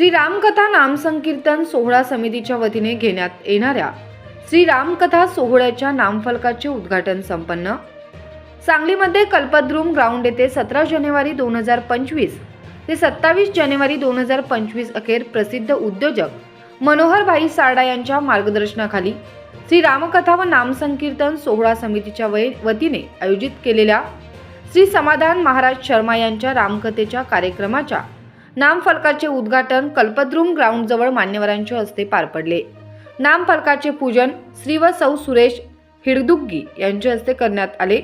श्री रामकथा नामसंकीर्तन सोहळा समितीच्या वतीने घेण्यात येणाऱ्या श्री रामकथा सोहळ्याच्या नामफलकाचे उद्घाटन संपन्न. सांगलीमध्ये कल्पद्रुम ग्राउंड येथे सतरा जानेवारी दोन हजार पंचवीस ते सत्तावीस जानेवारी दोन हजार पंचवीस अखेर प्रसिद्ध उद्योजक मनोहरभाई सारडा यांच्या मार्गदर्शनाखाली श्री रामकथा व नामसंकीर्तन सोहळा समितीच्या वय वतीने आयोजित केलेल्या श्री समाधान महाराज शर्मा यांच्या रामकथेच्या कार्यक्रमाच्या नामफलकाचे उद्घाटन कल्पद्रुम ग्राउंडजवळ मान्यवरांच्या हस्ते पार पडले. नामफलकाचे पूजन श्री व सौ सुरेश हिडदुग्गी यांच्या हस्ते करण्यात आले.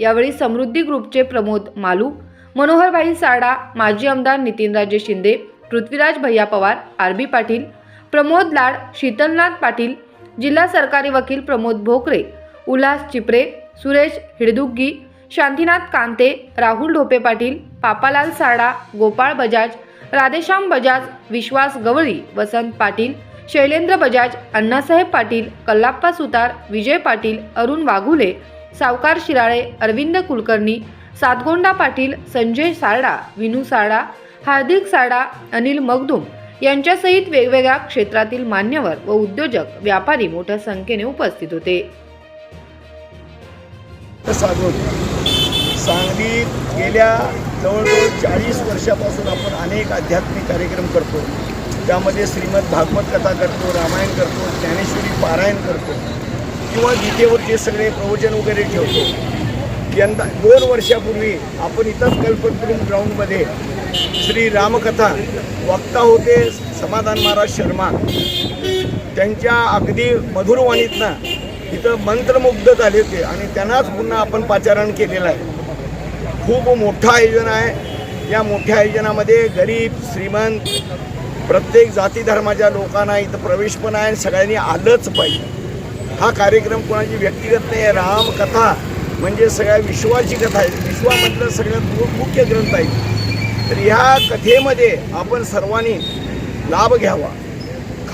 यावेळी समृद्धी ग्रुपचे प्रमोद मालू मनोहरभाई सारडा माजी आमदार नितीनराजे शिंदे पृथ्वीराज भैया पवार आर बी पाटील प्रमोद लाड शीतलनाथ पाटील जिल्हा सरकारी वकील प्रमोद भोकरे उल्हास चिपरे सुरेश हिडदुग्गी शांतीनाथ कांते राहुल ढोपे पाटील पापालाल सारडा गोपाळ बजाज राधेश्याम बजाज विश्वास गवळी वसंत पाटील शैलेंद्र बजाज अण्णासाहेब पाटील कल्लाप्पा सुतार विजय पाटील अरुण वाघुले सावकार शिराळे अरविंद कुलकर्णी सातगोंडा पाटील संजय सारडा विनू सारडा हार्दिक सारडा अनिल मगदुम यांच्यासहित वेगवेगळ्या क्षेत्रातील मान्यवर व उद्योजक व्यापारी मोठ्या संख्येने उपस्थित होते. गेल्या जवळजवळ चाळीस वर्षापासून आपण अनेक आध्यात्मिक कार्यक्रम करतो. त्यामध्ये श्रीमद भागवत कथा करतो रामायण करतो ज्ञानेश्वरी पारायण करतो किंवा गीतेवरचे सगळे प्रवचन वगैरे ठेवतो. यंदा दोन वर्षापूर्वी आपण इथंच कल्पद्रुम ग्राउंडमध्ये श्री रामकथा वक्ता होते समाधान महाराज शर्मा. त्यांच्या अगदी मधुरवाणीतनं इथं मंत्रमुग्ध झाले होते आणि त्यांनाच पुन्हा आपण पाचारण केलेलं आहे. खूप मोठं आयोजन आहे. या मोठ्या आयोजनामध्ये गरीब श्रीमंत प्रत्येक जाती धर्माच्या लोकांना इथं प्रवेश पण आहे आणि सगळ्यांनी आलंच पाहिजे. हा कार्यक्रम कोणाची व्यक्तिगत नाही आहे. रामकथा म्हणजे सगळ्या विश्वाची कथा आहे. विश्वामधलं सगळ्यात मुख्य ग्रंथ आहे. तर ह्या कथेमध्ये आपण सर्वांनी लाभ घ्यावा.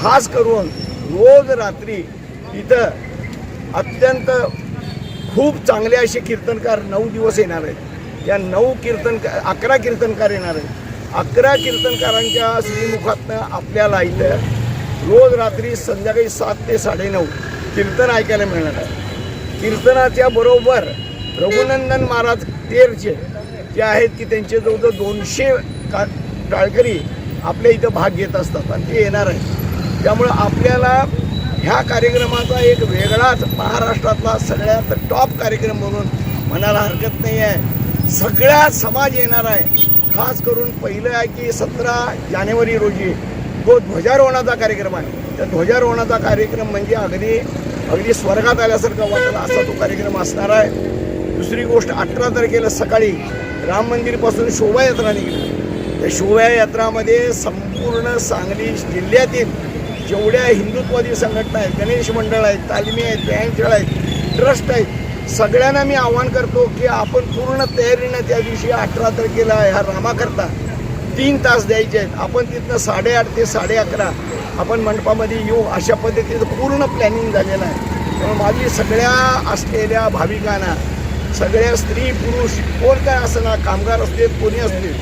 खास करून रोज रात्री इथं अत्यंत खूप चांगले असे कीर्तनकार नऊ दिवस येणार आहेत. या नऊ कीर्तन अकरा कीर्तनकार येणार आहेत. अकरा कीर्तनकारांच्या श्रीमुखातनं आपल्याला इथं रोज रात्री संध्याकाळी सात ते साडेनऊ कीर्तन ऐकायला मिळणार आहे. कीर्तनाच्या बरोबर रघुनंदन महाराज तेरचे जे आहेत की त्यांचे जवळजवळ दोनशे का टाळकरी आपल्या इथं भाग घेत असतात आणि ते येणार आहेत. त्यामुळं आपल्याला ह्या कार्यक्रमाचा एक वेगळाच महाराष्ट्रातला सगळ्यात टॉप कार्यक्रम म्हणून म्हणायला हरकत नाही आहे. सगळा समाज येणार आहे. खास करून पहिलं आहे की सतरा जानेवारी रोजी तो ध्वजारोहणाचा कार्यक्रम आहे त्या ध्वजारोहणाचा कार्यक्रम म्हणजे अगदी अगदी स्वर्गात आल्यासारखं वाटलं असा तो कार्यक्रम असणार आहे. दुसरी गोष्ट अठरा तारखेला सकाळी राम मंदिरपासून शोभायात्रा निघली त्या शोभायात्रामध्ये संपूर्ण सांगली जिल्ह्यातील जेवढ्या हिंदुत्ववादी संघटना आहेत गणेश मंडळ आहेत तालमी आहेत बँक आहेत ट्रस्ट आहेत सगळ्यांना मी आवाहन करतो की आपण पूर्ण तयारीनं त्या दिवशी अठरा तारखेला ह्या रामाकरता तीन तास द्यायचे आहेत. आपण तिथनं साडेआठ ते साडे अकरा आपण मंडपामध्ये येऊ अशा पद्धतीचं पूर्ण प्लॅनिंग झालेलं आहे. त्यामुळे माझी सगळ्या असलेल्या भाविकांना सगळ्या स्त्री पुरुष कोण काय असणार कामगार असतील कोणी असतील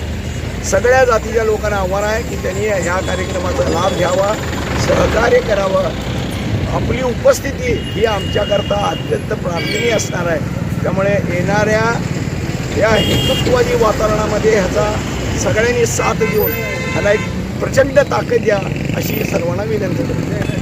सगळ्या जातीच्या लोकांना आव्हान आहे की त्यांनी ह्या कार्यक्रमाचा लाभ घ्यावा सहकार्य करावं. आपली उपस्थिती ही आमच्याकरता अत्यंत प्रार्थनीय असणार आहे. त्यामुळे येणाऱ्या या हिंदुत्ववादी वातावरणामध्ये ह्याचा सगळ्यांनी साथ देऊन ह्याला एक प्रचंड ताकद द्या अशी सर्वांना विनंती करतो.